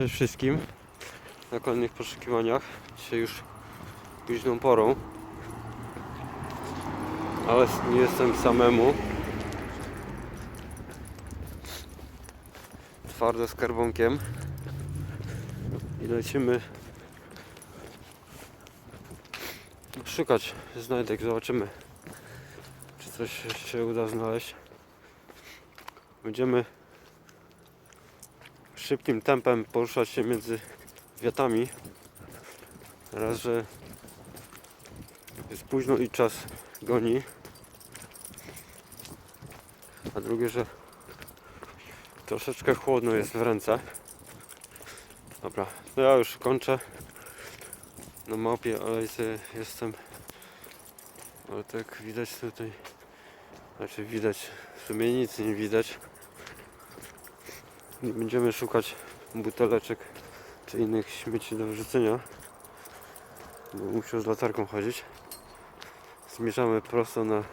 Cześć wszystkim na kolejnych poszukiwaniach. Dzisiaj już późną porą. Ale nie jestem samemu. Twardo z karbonkiem. I lecimy szukać znajdek. Zobaczymy, czy coś się uda znaleźć. Będziemy szybkim tempem poruszać się między wiatami. Raz, że jest późno i czas goni. A drugie, że troszeczkę chłodno jest w ręce. Dobra, to ja już kończę. Na mapie, ale jest- jestem. Ale tak widać tutaj. Znaczy widać, w sumie nic nie widać. Nie będziemy szukać buteleczek czy innych śmieci do wyrzucenia. Bo musiał z latarką chodzić. Zmierzamy prosto na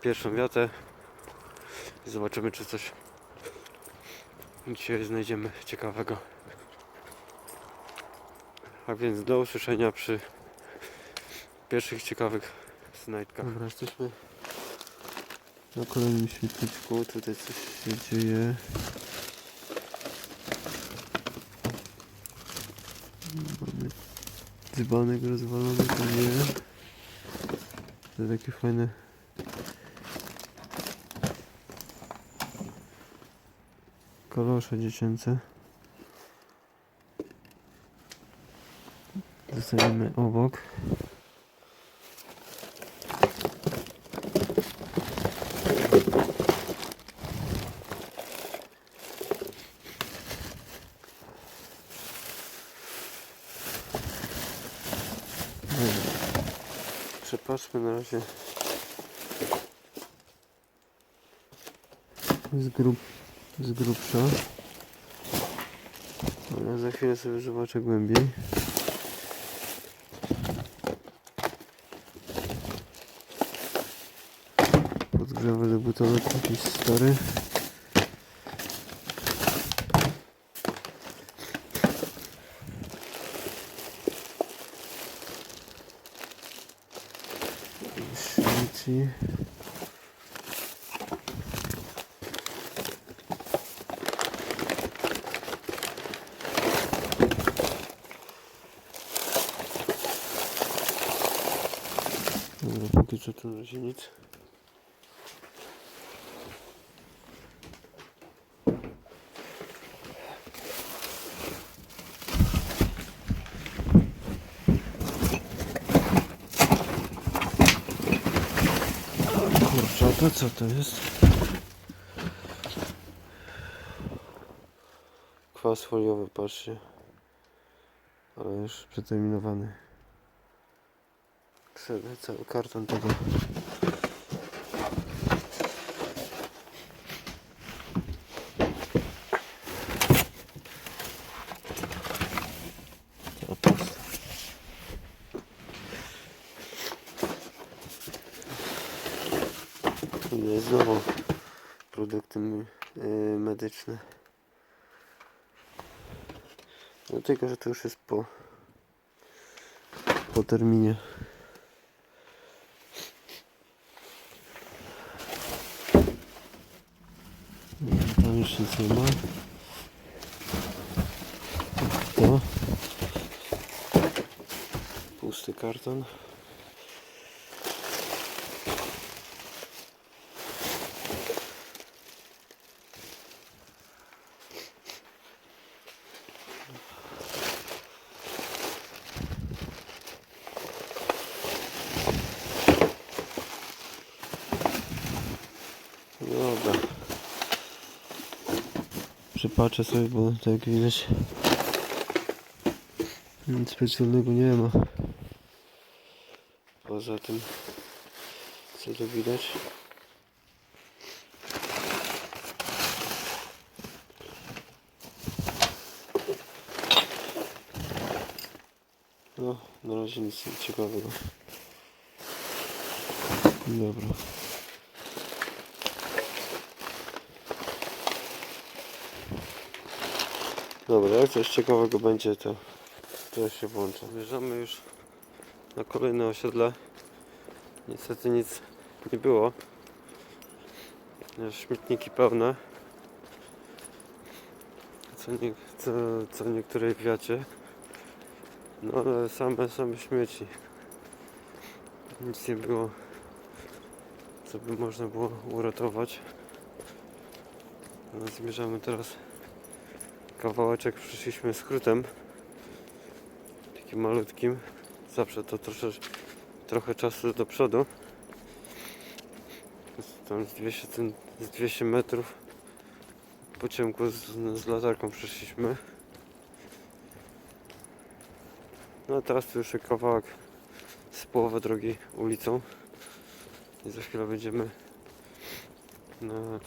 pierwszą wiatę i zobaczymy czy coś dzisiaj znajdziemy ciekawego. A więc do usłyszenia przy pierwszych ciekawych znajdkach. Dobra, jesteśmy na kolejnym świetliczku. Tutaj coś się dzieje. Mamy dzbanek rozwalony, to nie. To takie fajne. Kalosze dziecięce. Zostawimy obok. Przepatrzmy na razie z, grub, z grubsza. Ale za chwilę sobie zobaczę głębiej. Podgrzewy do butelek jakiś stary. Śmieci. Dobra, póki co tu na razie nic. Kurczę, to co to jest? Kwas foliowy, patrzcie. Ale już przeterminowany. Cały, cały karton tego. Znowu produkty yy, medyczne. No tylko, że to już jest po po terminie. Tam już nic nie ma. To. Pusty karton. Dobra. Przypatrzę sobie, bo tak jak widać nic specjalnego nie ma. Poza tym, co tu widać. No, na razie nic ciekawego. Dobra. Dobra, jak coś ciekawego będzie, to, to się włączę. Wjeżdżamy już na kolejne osiedle. Niestety nic nie było. Śmietniki pełne. Co, nie, co, co niektórej wiacie. No ale same, same śmieci. Nic nie było, co by można było uratować. No, zmierzamy teraz kawałeczek, przyszliśmy skrótem. Takim malutkim. Zawsze to trosze, trochę czasu do przodu. Tam z 200, cen- z 200 metrów po ciemku z, z latarką przeszliśmy. No a teraz to już kawałek z połowy drogi ulicą. I za chwilę będziemy na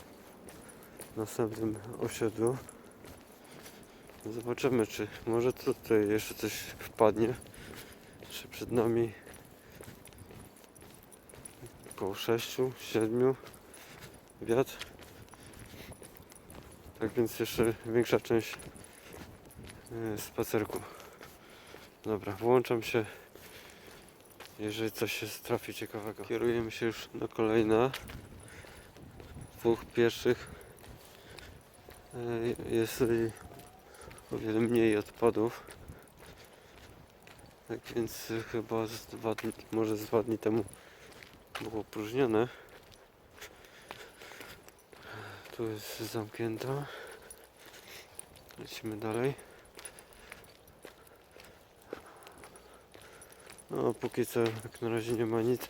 następnym osiedlu. Zobaczymy, czy może tutaj jeszcze coś wpadnie. Czy przed nami około 6, 7 wiatr. Tak więc jeszcze większa część e, spacerku. Dobra, włączam się. Jeżeli coś się trafi ciekawego. Kierujemy się już na kolejne. Dwóch pierwszych. E, Jest o wiele mniej odpadów. Tak więc chyba z dwa może z dwa dni temu było opróżnione. Tu jest zamknięta. Lecimy dalej. No, póki co jak na razie nie ma nic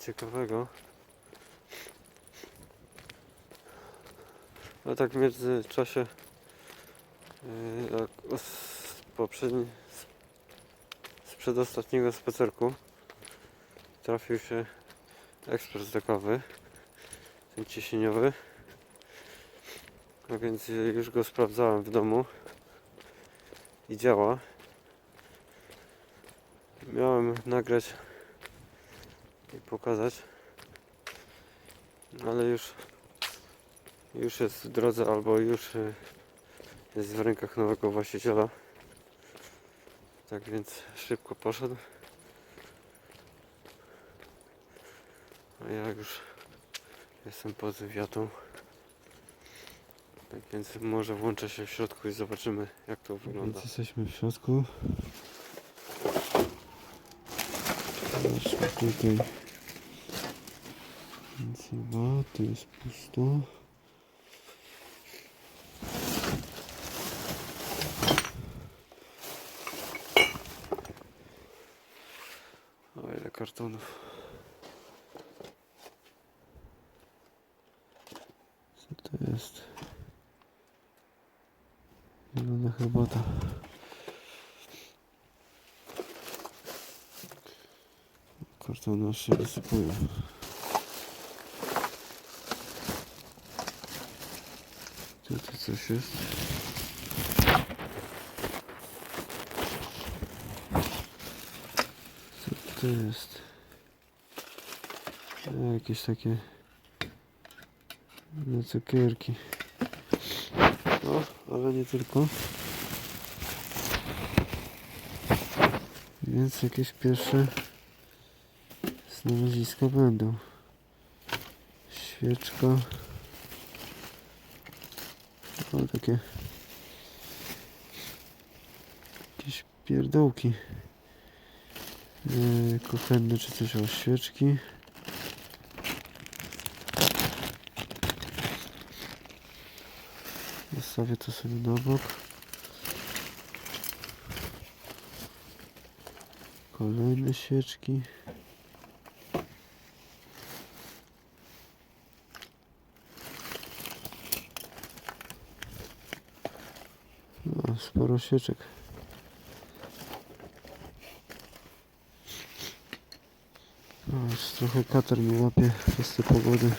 ciekawego. A tak w międzyczasie yy, os- poprzedni z, z przedostatniego spacerku trafił się ekspres do kawy ten ciśnieniowy. A więc już go sprawdzałem w domu i działa. Miałem nagrać i pokazać ale już już jest w drodze albo już y, jest w rękach nowego właściciela tak więc szybko poszedł a ja już jestem pod wiatą tak więc może włączę się w środku i zobaczymy jak to wygląda Więc jesteśmy w środku. Zobaczmy tutaj. Nic nie ma, tu jest pusto. O ile kartonów Co to jest? Zielona herbata. Kartony aż się wysypują. Tutaj coś jest. Co to jest? A, jakieś takie no cukierki. no ale nie tylko Więc jakieś pierwsze znaleziska będą. Świeczka. O, takie jakieś pierdołki. Yy, kuchenne czy coś o świeczki. Zostawię to sobie na bok. Kolejne świeczki. No, sporo świeczek. No, już trochę katar mi łapie przez tę pogodę.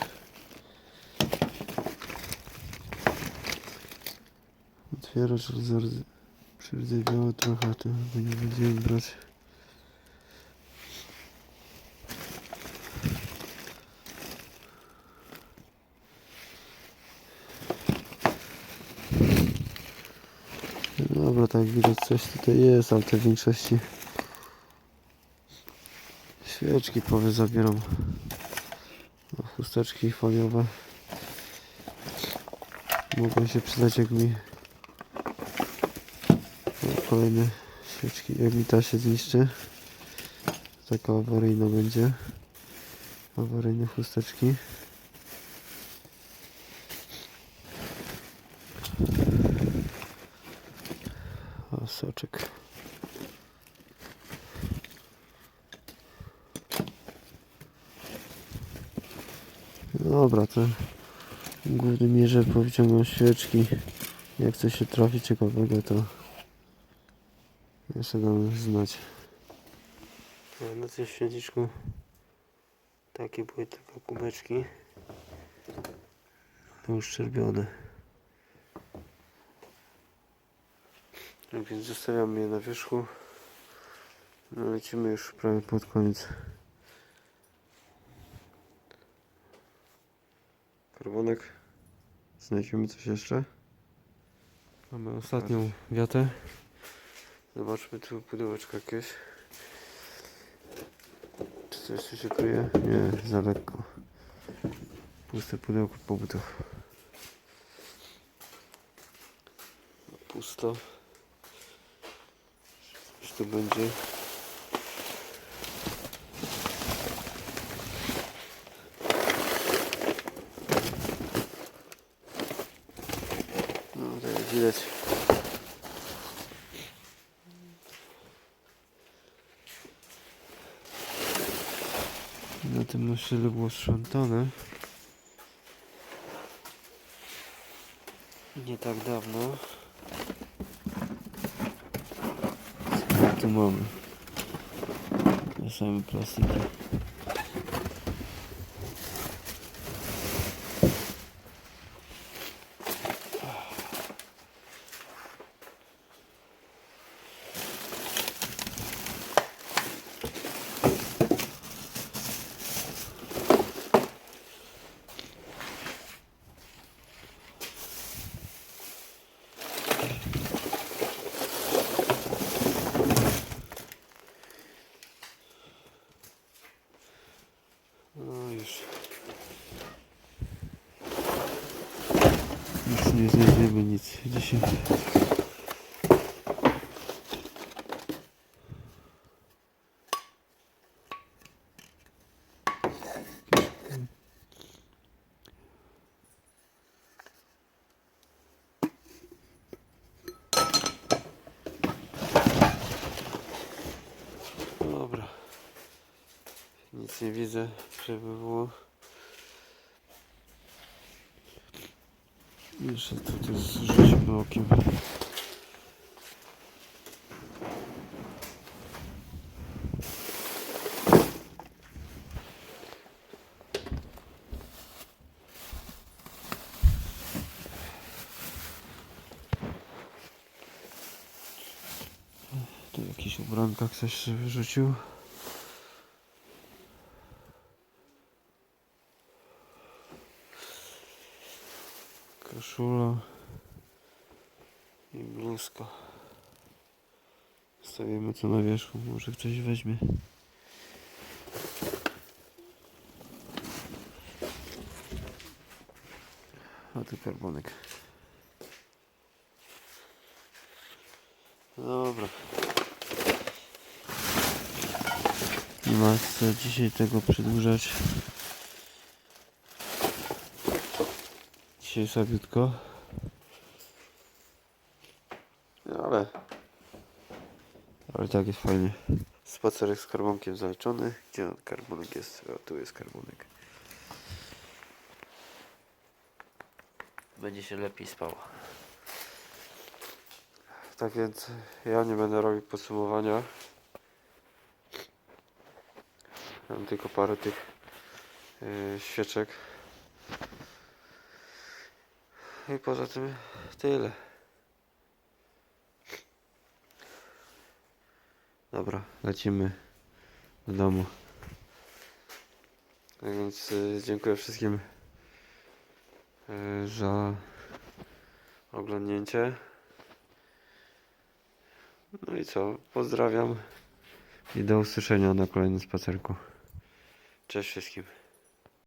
Otwieracz przyrdzewioły trochę, to chyba nie będziemy brać. Dobra, tak widać coś tutaj jest, ale to w większości świeczki powie zabieram. Chusteczki foliowe. Mogą się przydać jak mi o, kolejne świeczki, jak mi ta się zniszczy. Taka awaryjna będzie. Awaryjne chusteczki. O, soczek. Dobra, to w głównej mierze powyciągam świeczki. Jak coś się trafi ciekawego, to jeszcze dam znać. Na tym święciczku takie były tylko kubeczki. Czerwione. Tak więc zostawiamy je na wierzchu. No lecimy już prawie pod koniec. Karbonek. Znajdziemy coś jeszcze. Mamy ostatnią wiatę. Zobaczmy tu pudełeczko jakieś. Czy coś tu się kryje? Nie, za lekko. Puste pudełko po butach. Pusto. Coś tu będzie. No, to jak widać. Na tym osiedlu było sprzątane. Nie tak dawno. Co tu mamy? Te same plastiki. No już. Już nie znajdziemy nic dzisiaj. Dobra. Nic nie widzę, żeby. Jeszcze tutaj zrzucimy okiem. Tu jakiś ubranka ktoś się wyrzucił. Bluzka. Stawimy to na wierzchu, może ktoś weźmie. A tu karbonek. Dobra. Nie ma co dzisiaj tego przedłużać. Dzisiaj słabiutko. No, ale Ale tak jest fajnie. spacerek z karbonkiem zaliczony. Gdzie on karbonek jest? O, tu jest karbonek. Będzie się lepiej spało. Tak więc ja nie będę robił podsumowania. Mam tylko parę tych yy, świeczek. I poza tym tyle. Dobra, lecimy do domu. Tak więc y, dziękuję wszystkim y, za oglądnięcie. No i co? Pozdrawiam i do usłyszenia na kolejnym spacerku. Cześć wszystkim.